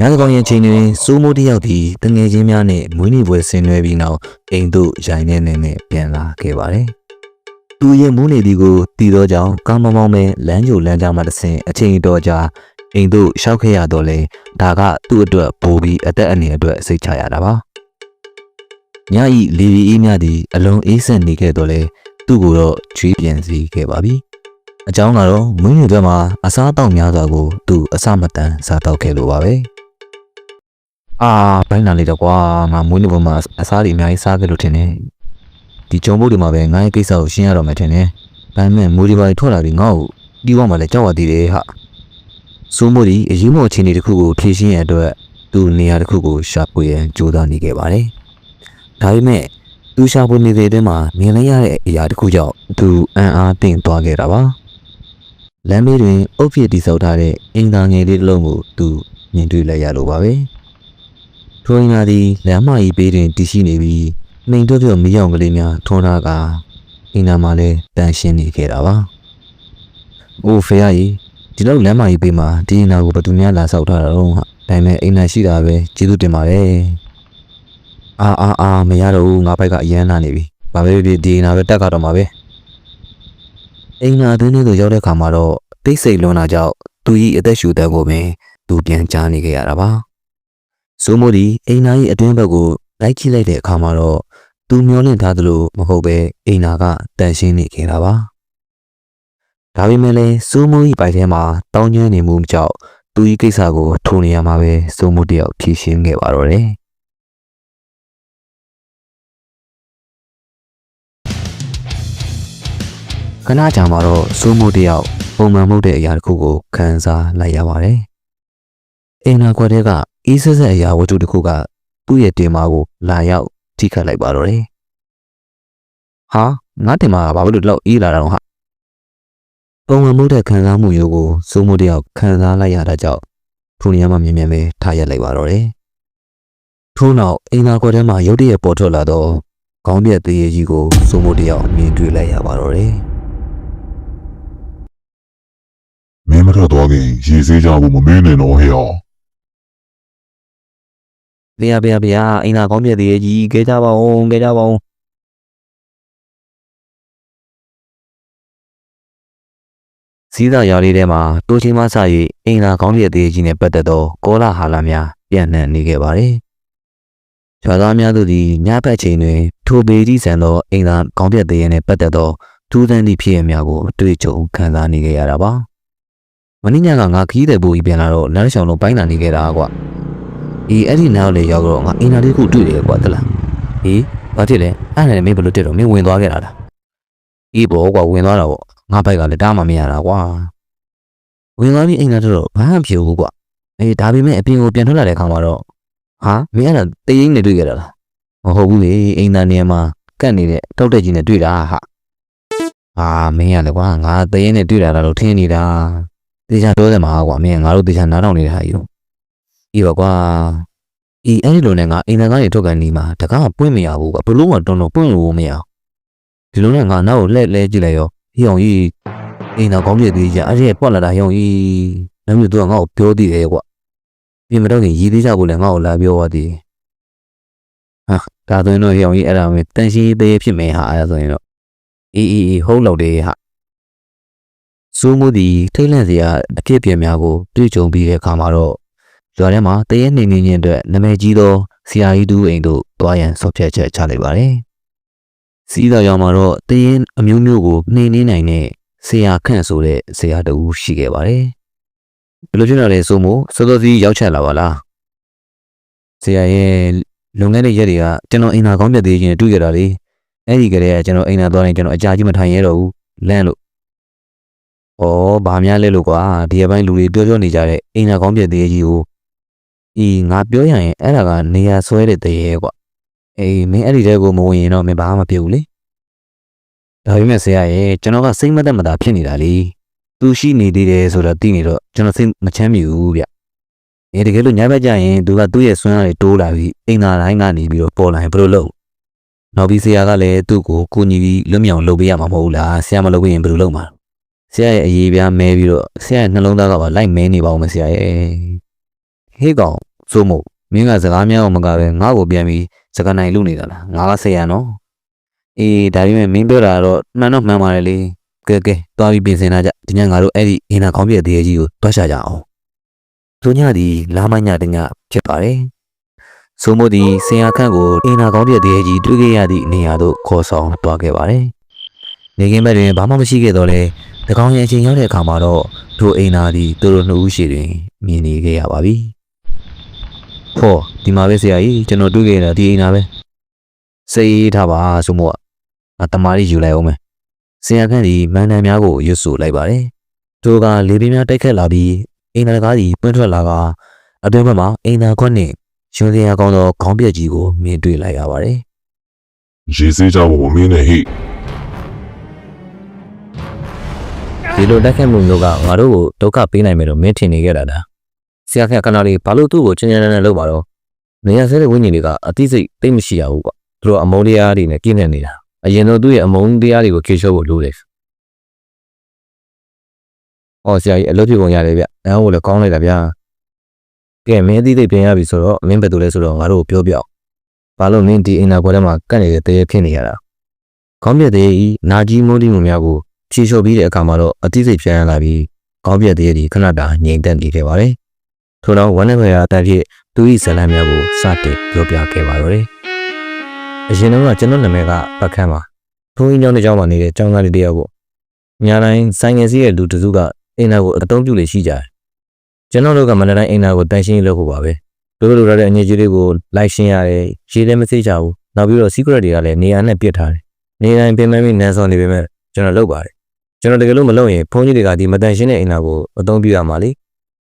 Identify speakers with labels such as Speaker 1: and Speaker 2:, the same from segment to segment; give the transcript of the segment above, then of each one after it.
Speaker 1: ညသကောင်ရင်ချိန်တွင်စိုးမိုးတစ်ယောက်သည်တငယ်ချင်းများနှင့်မွေးနေ့ပွဲဆင်နွှဲပြီးနောက်အိမ်သို့ရိုင်နေနေနဲ့ပြန်လာခဲ့ပါတယ်။သူရင်မူးနေသည်ကိုတည်သောကြောင့်ကားမောင်းမောင်းပဲလမ်းကြိုလမ်းကြားမှတစ်ဆင့်အချိန်တော်ကြာအိမ်သို့ရှောက်ခဲ့ရတော့လေဒါကသူ့အတွက်ပိုပြီးအသက်အန္တရာယ်အတွက်စိတ်ချရတာပါ။ညဤလီဗီအေးများသည်အလုံးအေးဆက်နေခဲ့တော့လေသူ့ကိုတော့ချွေးပြန်စီခဲ့ပါပြီ။ အကြောင်းကတော့မွေးနေ့ပွဲမှာအစားအသောက်များစွာကိုသူအစမတန်စားတော့ခဲ့လို့ပါပဲ။အာဘိုင်းလာလေးတော့ကွာငါမွေးနေ့ပေါ်မှာအစားတွေအများကြီးစားခဲ့လို့ထင်တယ်ဒီကြုံဖို့ဒီမှာပဲငါရဲ့ကိစ္စကိုရှင်းရတော့မယ်ထင်တယ်ဒါပေမဲ့မူဒီပါထွက်လာပြီးငါ့ကိုတီးဝမှလည်းကြောက်ရသေးတယ်ဟာစိုးမိုးဒီအယူမောချင်းတွေတစ်ခုကိုဖြည့်ရှင်းရတဲ့အတွက်သူနေရာတစ်ခုကိုရှာဖွေရန်ကြိုးစားနေခဲ့ပါတယ်ဒါပေမဲ့သူရှာဖွေနေတဲ့အတွင်းမှာမြင်လိုက်ရတဲ့အရာတစ်ခုကြောင့်သူအံ့အားသင့်သွားခဲ့တာပါ လမ်းမေးတွင်အုပ်ဖြစ်တိဆောက်ထားတဲ့အင်္ဂါငယ်လေးတစ်လုံးကိုသူမြင်တွေ့လိုက်ရလို့ပါပဲထိုရင်ကသည်လမ်းမကြီးဘေးတွင်တည်ရှိနေပြီးနှိမ်တွတ်တွတ်မီးရောင်ကလေးများထွန်းထားကအင်းနာမှာလည်းတန်ရှင်းနေခဲ့တာပါ။အိုးဖေရကြီးဒီလောက်လမ်းမကြီးဘေးမှာဒီအင်းနာကိုဘယ်သူများလာဆောက်ထားတာတော့ဟာဒါပေမဲ့အိမ်နာရှိတာပဲကျေးဇူးတင်ပါတယ်။အာအာအာမရတော့ဘူးငါဘက်ကအရန်လာနေပြီ။ဘာပဲဖြစ်ဖြစ်ဒီအင်းနာပဲတက်ကတော့မှာပဲ။ အိမ်နာအတွင်းထဲသို့ရောက်တဲ့အခါမှာတော့တိတ်ဆိတ်လွန်တာကြောင့်သူ၏အသက်ရှူတန်းကိုပင်သူပြန်ကြားနေခဲ့ရတာပါ။ဇိုးမိုးဒီအိမ်နာကြီးအတွင်းဘက်ကိုလိုက်ကြည့်လိုက်တဲ့အခါမှာတော့သူမျောလင့်ထားသလိုမဟုတ်ပဲအိမ်နာကတန်ရှင်းနေခဲ့တာပါ။ဒါပေမဲ့လည်းဇိုးမိုးကြီးပိုက်ထဲမှာတောင်းကျမ်းနေမှုကြောင့်သူကြီးကိစ္စကိုထိုနေရာမှာပဲဇိုးမိုးတယောက်ဖြေရှင်းခဲ့ပါတော့တယ်။ ခဏကြာမှာတော့ဇိုးမိုးတယောက်ပုံမှန်မဟုတ်တဲ့အရာတစ်ခုကိုခံစားလိုက်ရပါတယ်။အိမ်နာခွက်ထဲကအေးဆက်ဆက်အရာဝတ္ထုတစ်ခုကသူ့ရဲ့တင်မာကိုလာရောက်ထိခတ်လိုက်ပါတော့တယ်။ဟာငါတင်မာကဘာလို့ဒီလောက်အေးလာတာတော့ဟာပုံမှန်မှုတဲ့ခံစားမှုမျိုးကိုစိုးမှုတယောက်ခံစားလိုက်ရတာကြောင့်ထိုနေရာမှာမြင်မြန်ပဲထားရက်လိုက်ပါတော့တယ်။ထို့နောက်အိမ်သာခွက်ထဲမှာရုတ်တရက်ပေါ်ထွက်လာတော့ခေါင်းပြက်သေးရကြီးကိုစိုးမှုတယောက်မြင်တွေ့လိုက်ရပါတော့တယ်
Speaker 2: မင်းမထသွားခင်ရေစေးကြဖို့မမင်းနဲ့တော့ဟဲ့အောင်။
Speaker 1: ဘေးရဘေးရဘေးရအိမ်သာခေါင်းပြက်သေးရကြီးခဲကြပါဦးခဲကြပါဦးစီးသာရွာလေးထဲမှာတိုးချင်းမဆ၍အင်္ဂါကောင်းပြည့်သေးကြီးနဲ့ပတ်သက်သောကောလာဟာလများပြန့်နှံ့နေခဲ့ပါတယ်။ရွာသားများတို့သည်ညဘက်ချိန်တွင်ထိုပေကြီးဆန်သောအင်္ဂါကောင်းပြည့်သေးရနှင့်ပတ်သက်သောထူးဆန်းသည့်ဖြစ်ရများကိုအတွေ့အကြုံခံစားနေခဲ့ရတာပါ။ မင်းညကငါခီးတဲ့ဘူကြီးပြန်လာတော့လမ်းလျှောက်လုံးပိုင်းလာနေခဲ့တာကွာ။ဒီအဲ့ဒီနောက်လေရောက်တော့ငါအင်္ဂါလေးခုတွေ့တယ်ကွာတလား။ဟေးဘာဖြစ်လဲအဲ့ဒါနဲ့မင်းဘယ်လိုတက်တော့မင်းဝင်သွားခဲ့တာလား။အေးဘောကွာဝင်သွားတာပေါ့။ငါဘက်ကလည်းတားမှမရတာကွာဝင်သွားပြီးအိမ်လာတော့ဘာမှမဖြစ်ဘူးကွာအေးဒါပေမဲ့အပြင်ကိုပြန်ထွက်လာတဲ့အခါမှာတော့ဟာမင်းအဲ့ဒါတရင်နဲ့တွေ့ကြတာလားမဟုတ်ဘူးလေအိမ်သားနေရာမှာကတ်နေတဲ့တောက်တက်ကြီးနဲ့တွေ့တာဟာဟာမင်းရလေကွာငါတရင်နဲ့တွေ့တာလားလို့ထင်နေတာ တေချာပြောတယ်မှာကွာမင်းငါတို့တေချာနားထောင်နေတာကြီးတော့အေးပါကွာအေးအဲ့ဒီလိုနဲ့ငါအိမ်သားကနေထုတ်ကန်ဒီမှာတကားပွင့်မရဘူးကွာဘလို့မှတုံတော့ပွင့်လို့မရဒီလိုနဲ့ငါနောက်ကိုလှည့်လဲကြည့်လိုက်ရောဟိအောင်ကြီးအိမ်တော်ကောင်းပြည့်သေးကြအဲ့ဒီပွက်လာတာဟိအောင်ကြီးနောက်မျိုးသူကငါ့ကိုပြောသေးတယ်ကွပြင်မတော့ခင်ရည်သေးကြဖို့လည်းငါ့ကိုလာပြောသွားသေးဟာဒါဆိုရင်တော့ဟိအောင်ကြီးအဲ့ဒါမျိုးတန်ရှင်းသေးဖြစ်မယ်ဟာအဲ့ဒါဆိုရင်တော့အေးအေးအေးဟုတ်လို့တယ်ဟာ စူးမှုဒီထိတ်လန့်စရာအဖြစ်အပျက်များကိုတွေ့ကြုံပြီးတဲ့အခါမှာတော့ရွာထဲမှာတရဲနေနေချင်းအတွက်နာမည်ကြီးသောဆရာကြီးတူအိမ်တို့တွားရန်ဆော့ဖြတ်ချက်ချလိုက်ပါတယ်စီးတော်ရောက်မှာတော့တရင်အမျိုးမျိုးကိုနှိမ်နှင်းနိုင်တဲ့ဆရာခန့်ဆိုတဲ့ဆရာတူရှိခဲ့ပါတယ်။ဘယ်လိုဖြစ်လာလဲဆိုမို့စောစောစီးရောက်ချက်လာပါလား။ဆရာရဲ့လုံခဲ့တဲ့ရက်တွေကကျွန်တော်အိမ်သာကောင်းပြတ်သေးခြင်းတွေ့ကြတာလေ။အဲ့ဒီကလေးကကျွန်တော်အိမ်သာသွားရင်ကျွန်တော်အကြာကြီးမထိုင်ရတော့ဘူးလန့်လို့။ ဩဘာများလဲလို့ကွာဒီအပိုင်းလူတွေပြောပြောနေကြတဲ့အိမ်သာကောင်းပြတ်သေးကြီးကိုဤငါပြောရရင်အဲ့ဒါကနေရာဆွဲတဲ့တရေကွာ။အေးမင်းအဲ့ဒီတဲကိုမဝင်ရင်တော့မင်းဘာမှမဖြစ်ဘူးလေ။ဒါပေမဲ့ဆရာရဲ့ကျွန်တော်ကစိတ်မသက်မသာဖြစ်နေတာလေ။ तू ရှိနေသေးတယ်ဆိုတော့သိနေတော့ကျွန်တော်စိတ်မချမ်းမြေဘူးဗျ။အဲတကယ်လို့ညဘက်ကျရင်သူကသူ့ရဲ့ဆွမ်းအားတွေတိုးလာပြီးအိမ်သာတိုင်းကနေပြီးတော့ပေါ်လာရင်ဘယ်လိုလုပ်။နောက်ပြီးဆရာကလည်းသူ့ကိုကူညီပြီးလွတ်မြောက်လုပ်ပေးရမှာမဟုတ်ဘူးလား။ဆရာမလုပ်ပေးရင်ဘယ်လိုလုပ်မှာလဲ။ ဆရာရဲ့အရေးပြားမဲပြီးတော့ဆရာရဲ့နှလုံးသားကပါလိုက်မဲနေပါဦးမဆရာရဲ့ဟေးကောင်စိုးမို့မင်းကစကားများအောင်မကပဲငါ့ကိုပြန်ပြီးစကားနိုင်လို့နေတာလားငါကဆရာနော်အေးဒါပေမဲ့မင်းပြောတာကတော့မှန်တော့မှန်ပါတယ်လေကဲကဲသွားပြီးပြင်ဆင်လာကြဒီညငါတို့အဲ့ဒီအင်နာကောင်းပြည့်တရေကြီးကိုတွားရှာကြအောင်သူညဒီလာမညတညဖြစ်ပါတယ်စိုးမို့ဒီဆင်ရခန့်ကိုအင်နာကောင်းပြည့်တရေကြီးတွေ့ခဲ့ရသည့်နေရာသို့ခေါ်ဆောင်တွားခဲ့ပါတယ်နေကင်းဘက်တွင်ဘာမှမရှိခဲ့တော့လဲ တကောင်ရဲ့အချိန်ရောက်တဲ့အခါမှာတော့ထိုအိမ်နာသည်သူတို့နှစ်ဦးရှိတွင်မြင်နေခဲ့ရပါပြီ။ဟောဒီမှာပဲဆရာကြီးကျွန်တော်တွေ့ခဲ့တာဒီအိမ်နာပဲ။စိတ်အေးထားပါဆိုမို့အတမားကြီးယူလိုက်အောင်မယ်။ဆရာခန့်ဒီမန်တန်များကိုရွတ်ဆိုလိုက်ပါတယ်။သူကလေပြင်းများတိုက်ခတ်လာပြီးအိမ်နာကားကြီးပွင့်ထွက်လာကအတွင်းဘက်မှာအိမ်နာခွက်နဲ့ရှင်စရာကောင်းသောခေါင်းပြက်ကြီးကိုမြင်တွေ့လိုက်ရပါတယ်
Speaker 2: ရေစေးကြဖို့မမင်းနဲ့ဟိ။
Speaker 1: ဒီလိုတိုက်ခတ်မှုမျိုးကငါတို့ကိုဒုက္ခပေးနိုင်မယ်လို့မင်းထင်နေခဲ့တာလား။ဆရာခန့်ခဏလေးဘာလို့သူ့ကိုချင်းချင်းနဲ့နဲ့လုပ်ပါတော့။နေရာဆဲတဲ့ဝိညာဉ်တွေကအသိစိတ်သိမ့်မရှိရဘူးကွာ။သူတို့အမုန်းတရားတွေနဲ့ပြည့်နေနေတာ။အရင်တော့သူ့ရဲ့အမုန်းတရားတွေကိုခေရှုပ်ဖို့လိုတယ်။ဟောဆရာကြီးအလုပ်ဖြစ်ပုံရတယ်ဗျ။အဲဟိုလည်းကောင်းလိုက်တာဗျာ။ကဲမင်းအသိသိပြန်ရပြီဆိုတော့မင်းဘယ်သူလဲဆိုတော့ငါတို့ကိုပြောပြအောင်။ဘာလို့မင်းဒီအင်နာခွဲထဲမှာကန့်နေတဲ့တရေဖြစ်နေရတာ။ခေါင်းပြက်တဲ့ဤနာကြီးမိုးတိမှုများကို ဖြေလျှော်ပြီးတဲ့အခါမှာတော့အသိစိတ်ပြန်ရလာပြီးခေါင်းပြက်တဲ့ဒီခဏတာငြိမ်သက်နေခဲ့ပါတယ်။ထို့နောက်ဝမ်းနဲ့ဖွယ်ရာအတက်ဖြစ်သူ၏ဇာတ်လမ်းများကိုစတင်ပြောပြခဲ့ပါတော့တယ်။အရင်တော့ကကျွန်တော်နာမည်ကပတ်ခန်းပါ။ဘုန်းကြီးကျောင်းတစ်ကျောင်းမှာနေတဲ့ကျောင်းသားလေးတစ်ယောက်ပေါ့။ညတိုင်းဆိုင်ငယ်စီးရဲ့လူတစ်စုကအင်နာကိုအသုံးပြုလေရှိကြတယ်။ကျွန်တော်တို့ကမနက်တိုင်းအင်နာကိုတန်ရှင်းလုပ်ဖို့ပါပဲ။တို့လိုရတဲ့အငြိကြီးလေးကိုလိုက်ရှင်းရတယ်။ရေးလည်းမသိကြဘူး။နောက်ပြီးတော့ secret တွေကလည်းနေရာနဲ့ပြစ်ထားတယ်။နေတိုင်းပြင်ပန်းပြီးနန်းစောနေပေမဲ့ကျွန်တော်လုပ်ပါတယ်။ ကျွန်တော်တကယ်လို့မလုပ်ရင်ဘုန်းကြီးတွေကဒီမတန်ရှင်းတဲ့အင်နာကိုအသုံးပြုရမှာလေ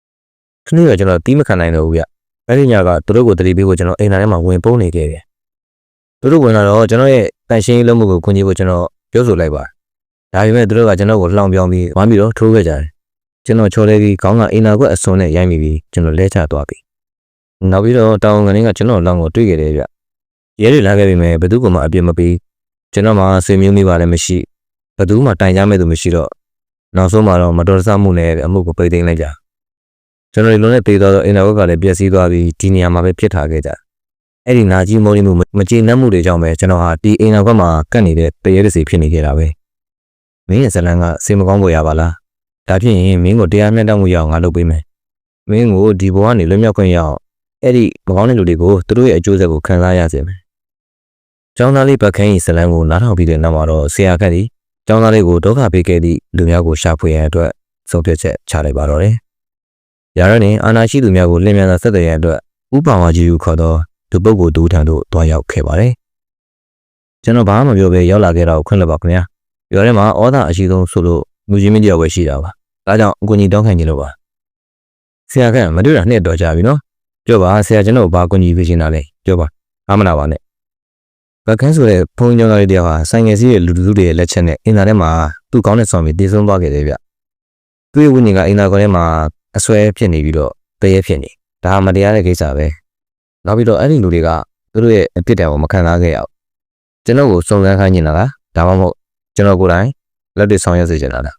Speaker 1: ။ခဏကကျွန်တော်တီးမခံနိုင်တော့ဘူးဗျ။အဲဒီညကသူတို့ကိုတတိပေးဖို့ကျွန်တော်အိမ်နာထဲမှာဝင်ပုန်းနေခဲ့တယ်။သူတို့ဝင်လာတော့ကျွန်တော်ရဲ့တန်ရှင်းရေးလုပ်မှုကိုခွင့်ပြုဖို့ကျွန်တော်ပြောဆိုလိုက်ပါတယ်။ဒါပေမဲ့သူတို့ကကျွန်တော်ကိုလှောင်ပြောင်းပြီးဝမ်းပြီးတော့ထိုးခဲ့ကြတယ်။ကျွန်တော်ချော်လဲပြီးခေါင်းကအင်နာကွက်အစွန်းနဲ့ရိုက်မိပြီးကျွန်တော်လဲချသွားပြီ။နောက်ပြီးတော့တောင်ကနေကကျွန်တော်လောင်းကိုတွေ့ခဲ့တယ်ဗျ။ရဲတွေလာခဲ့ပြီမဲ့ဘယ်သူမှအပြစ်မပေး။ကျွန်တော်မှဆွေမျိုးမိပါလည်းမရှိ။ ဘယ်သူမှတိုင်ကြမဲ့သူမရှိတော့နောက်ဆုံးမှာတော့မတော်တဆမှုနဲ့အမှုကိုပိတ်သိမ်းလိုက်ကြ။ကျွန်တော်ဒီလိုနဲ့ပေးသွားတော့အင်နာကွက်ကလည်းပျက်စီးသွားပြီးဒီနေရာမှာပဲဖြစ်ထားခဲ့ကြ။အဲ့ဒီနာကြီးမိုးနေမှုမကျေနပ်မှုတွေကြောင့်ပဲကျွန်တော်ဟာဒီအင်နာကွက်မှာကတ်နေတဲ့တရေတစီဖြစ်နေခဲ့တာပဲ။မင်းရဲ့ဇလန်ကစေမကောင်းဖို့ရပါလား။ဒါဖြစ်ရင်မင်းကိုတရားမျှတမှုရအောင်ငါလုပ်ပေးမယ်။မင်းကိုဒီဘဝကနေလွတ်မြောက်ခွင့်ရအောင်အဲ့ဒီမကောင်းတဲ့လူတွေကိုသူတို့ရဲ့အကျိုးဆက်ကိုခံစားရစေမယ်။ကျောင်းသားလေးဘက်ခန်းကြီးဇလန်ကိုနားထောင်ပြီးတဲ့နောက်မှာတော့ဆရာခက်ဒီ ကျောင်းသားလေးကိုဒုက္ခပေးခဲ့သည့်လူများကိုရှာဖွေရန်အတွက်ဆုံးဖြတ်ချက်ချလိုက်ပါတော့တယ်။ရာရနေအာနာရှိသူများကိုလင်းမြန်စွာဆက်သွယ်ရန်အတွက်ဥပမာကြီးကိုခေါ်တော့သူပုဂ္ဂိုလ်ဒူထံသို့တွားရောက်ခဲ့ပါတယ်။ကျွန်တော်ဘာမှမပြောဘဲရောက်လာခဲ့တာကိုခွင့်လွှတ်ပါခင်ဗျာ။ပြောထဲမှာဩသာအရှိဆုံးဆိုလို့လူချင်းမင်းတယောက်ပဲရှိတာပါ။ဒါကြောင့်အကူအညီတောင်းခံခြင်းလို့ပါ။ဆရာခန့်မတွေ့တာနှစ်တော်ကြာပြီနော်။ပြောပါဆရာကျွန်တော်ဘာအကူအညီပေးချင်တာလဲ။ပြောပါ။အာမနာပါနဲ့။ ဘက်ခန်းဆိုတဲ့ဖုန်းကြောင်းသားလေးတယောက်ဟာဆိုင်ငယ်စီးရဲ့လူလူတွေရဲ့လက်ချက်နဲ့အင်တာထဲမှာသူ့ကောင်းတဲ့ဆောင်ပြီးတည်ဆုံးသွားခဲ့တယ်ဗျ။သူ့ရဲ့ဝိညာဉ်ကအင်တာကောထဲမှာအဆွဲဖြစ်နေပြီးတော့တရေဖြစ်နေ။ဒါဟာမတရားတဲ့ကိစ္စပဲ။နောက်ပြီးတော့အဲ့ဒီလူတွေကသူတို့ရဲ့အပြစ်ဒဏ်ကိုမခံစားခဲ့ရဘူး။ကျွန်တော်ကိုစုံစမ်းခိုင်းနေတာလား။ဒါမှမဟုတ်ကျွန်တော်ကိုယ်တိုင်လက်တွေဆောင်ရွက်စေချင်တာလား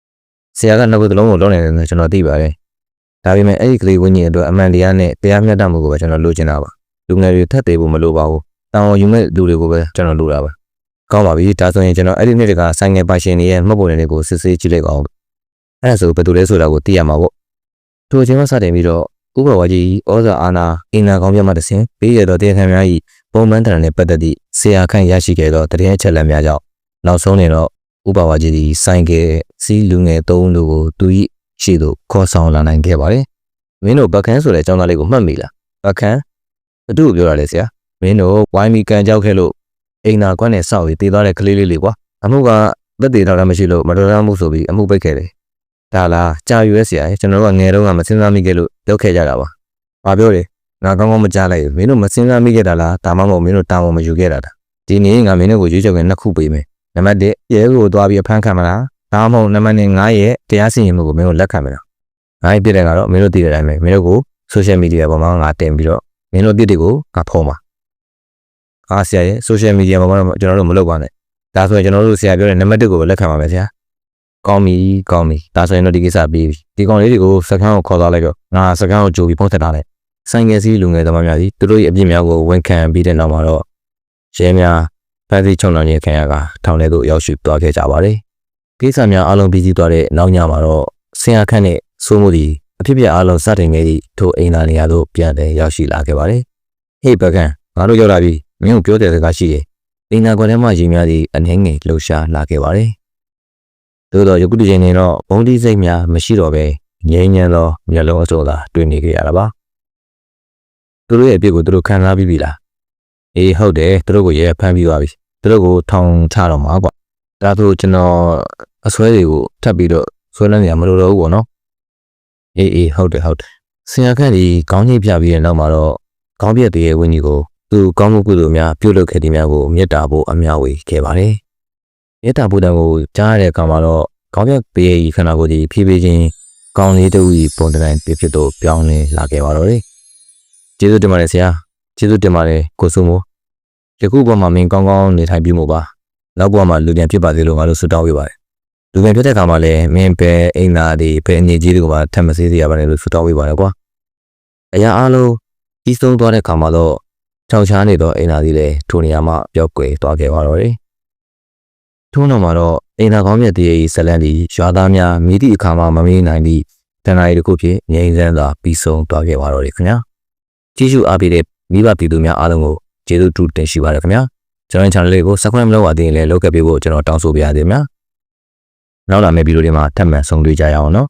Speaker 1: ။ဆရာကနောက်ဘက်တစ်လုံးကိုလုံးနေတယ်ဆိုကျွန်တော်သိပါတယ်။ဒါပေမဲ့အဲ့ဒီကလေးဝိညာဉ်အတွက်အမှန်တရားနဲ့တရားမျှတမှုကိုပဲကျွန်တော်လိုချင်တာပါ။လူငယ်တွေထပ်သေးဖို့မလိုပါဘူး။ တောင်းယူမဲ့လူတွေကိုပဲကျွန်တော်လိုတာပါ။ကောင်းပါပြီ။ဒါဆိုရင်ကျွန်တော်အဲ့ဒီနေ့တကဆိုင်ငယ်ပိုင်ရှင်တွေရဲ့မှတ်ပုံတင်တွေကိုစစ်ဆေးကြည့်လိုက်အောင်။အဲ့ဒါဆိုဘယ်သူလဲဆိုတာကိုသိရမှာပေါ့။ထိုအချိန်မှစတင်ပြီးတော့ဥပဝါကြီးဩဇာအာနာအင်နာကောင်းပြတ်မှတဆင်ပေးရတော့တရားခံများ၏ပုံမှန်တရနဲ့ပတ်သက်သည့်ဆရာခန့်ရရှိခဲ့သောတရင်အချက်လက်များကြောင့်နောက်ဆုံးနေတော့ဥပဝါကြီးသည်ဆိုင်ကယ်စီးလူငယ်သုံးလူကိုသူ၏ရှေ့သို့ခေါ်ဆောင်လာနိုင်ခဲ့ပါတယ်။မင်းတို့ဘက်ခန်းဆိုတဲ့အကြောင်းသားလေးကိုမှတ်မိလား။ဘက်ခန်းဘသူ့ကိုပြောတာလဲဆရာ။ မင်းတို့ဝိုင်းမီကန်ကြောက်ခဲ့လို့အိမ်နာကွန်းနဲ့စောက်ပြီးတည်သွားတဲ့ကလေးလေးလေးကွာ။အမှုကသက်တည်တော့လည်းမရှိလို့မတော်တဆမှုဆိုပြီးအမှုပိတ်ခဲ့တယ်။ဒါလားကြာယူရဲ့ဆရာကျွန်တော်တို့ကငယ်တုန်းကမစင်စားမိခဲ့လို့လုပ်ခဲ့ကြတာပါ။ဘာပြောလဲငါကောင်းကောင်းမကြားလိုက်ဘူးမင်းတို့မစင်စားမိခဲ့တာလားဒါမှမဟုတ်မင်းတို့တာဝန်မယူခဲ့တာလားဒီနေ့ငါမင်းတို့ကိုရွေးချယ်ခွင့်နှစ်ခုပေးမယ်နံပါတ်1ရဲကိုသွားပြီးအဖမ်းခံမလားဒါမှမဟုတ်နံပါတ်2ငါရဲ့တရားစီရင်မှုကိုမင်းတို့လက်ခံမလားငါ့ပြစ်တဲ့ကတော့မင်းတို့သိတဲ့အတိုင်းပဲမင်းတို့ကို social media ပေါ်မှာငါတင်ပြီးတော့မင်းတို့ပြစ်တွေကိုငါဖော်မှာ အားဆရာရဲ့ social media ပေါ်မှာတော့ကျွန်တော်တို့မလုပ်ပါနဲ့ဒါဆိုရင်ကျွန်တော်တို့ဆရာပြောတဲ့နံပါတ်1ကိုပဲလက်ခံပါမယ်ဆရာကောင်းပြီကောင်းပြီဒါဆိုရင်တော့ဒီကိစ္စပြီးပြီဒီကောင်လေးတွေကိုစကန်းကိုခေါ်သွားလိုက်တော့ငါစကန်းကိုကြိုပြီးဖုန်းဆက်ထားလိုက်ဆိုင်ငယ်စီးလူငယ်သမားများစီသူတို့ရဲ့အပြစ်များကိုဝန်ခံပြီးတဲ့နောက်မှာတော့ရဲများဖန်စီချုံလောင်ခြင်းခံရကထောင်ထဲသို့ရောက်ရှိသွားခဲ့ကြပါတယ်ကိစ္စများအလုံးပြီးစီးသွားတဲ့နောက်ညမှာတော့ဆင်ရခန့်နဲ့စိုးမှုဒီအဖြစ်ပြက်အလုံးစတင်ခဲ့သည့်ထိုအိမ်သာနေရာသို့ပြန်လည်ရောက်ရှိလာခဲ့ပါတယ်ဟေးပကန်းငါတို့ရောက်လာပြီ မင်းကိုပြောတဲ့စကားရှိရဲ့အိမ်သာကွယ်ထဲမှာရင်များသည့်အနေငယ်လှုပ်ရှားလာခဲ့ပါတယ်သို့တော့ယခုတစ်ချိန်နေတော့ဘုံဒီစိတ်များမရှိတော့ပဲငြိမ်းချမ်းသောမျက်လုံးအစိုးသာတွေ့နေကြရတာပါသူတို့ရဲ့အပြစ်ကိုသူတို့ခံစားပြီးပြီလားအေးဟုတ်တယ်သူတို့ကိုရဲဖမ်းပြီးသွားပြီသူတို့ကိုထောင်ချတော့မှာကွာဒါဆိုကျွန်တော်အစွဲတွေကိုထပ်ပြီးတော့ဆွဲလန်းနေရမလို့တော့ဘူးပေါ့နော်အေးအေးဟုတ်တယ်ဟုတ်တယ်ဆင်ရခန့်ဒီခေါင်းကြီးပြပြီးတဲ့နောက်မှာတော့ခေါင်းပြက်တည်းရဲ့ဝင်းကြီးကို သူကောင်းမှုကုသိုလ်များပြုလုပ်ခဲ့သည်များကိုမေတ္တာဖို့အများဝေခဲ့ပါတယ်မေတ္တာဘုဒ္ဓကိုကြားရတဲ့အခါမှာတော့ကောင်းပြပေးရည်ခန္ဓာကိုယ်ကြီးဖြည်းဖြည်းချင်းကောင်းလေးတူကြီးပုံတိုင်းပြဖြစ်တော့ပြောင်းလဲလာခဲ့ပါတော့တယ်။ကျေးဇူးတင်ပါတယ်ဆရာ။ကျေးဇူးတင်ပါတယ်ကိုစုမိုး။ယခုဘဝမှာမင်းကောင်းကောင်းနေထိုင်ပြီးမို့ပါ။နောက်ဘဝမှာလူပြန်ဖြစ်ပါသေးလို့ငါတို့ဆုတောင်းပေးပါတယ်။လူပြန်ဖြစ်တဲ့အခါမှာလည်းမင်းပဲအိမ်သားတွေပဲအနေကြီးတွေကပါထပ်မစေးစေရပါနဲ့လို့ဆုတောင်းပေးပါတယ်ကွာ။အရာအလုံးပြီးဆုံးသွားတဲ့အခါမှာတော့ ချောင်ချားနေတော့အိမ်သားတွေလည်းထိုနေရာမှာပျောက်ကွယ်သွားခဲ့ပါတော့တယ်။ထုံးတော်မှာတော့အိမ်သာကောင်းမြတ်တည်းဇလန်ဒီရွာသားများမိသည့်အခါမှမမေးနိုင်သည့်တဏှာရီတစ်ခုဖြင့်ငြိမ်းချမ်းစွာပြီးဆုံးသွားခဲ့ပါတော့တယ်ခင်ဗျာကျေးဇူးအားပေးတဲ့မိဘပြည်သူများအားလုံးကိုကျေးဇူးတူတင်ရှိပါတယ်ခင်ဗျာကျွန်တော် channel လေးကို subscribe မလုပ်ပါသေးရင်လည်းလုပ်ခဲ့ပေးဖို့ကျွန်တော်တောင်းဆိုပါရစေခင်ဗျာနောက်လာမယ့်ဗီဒီယိုတွေမှာထပ်မံဆုံတွေ့ကြရအောင်နော်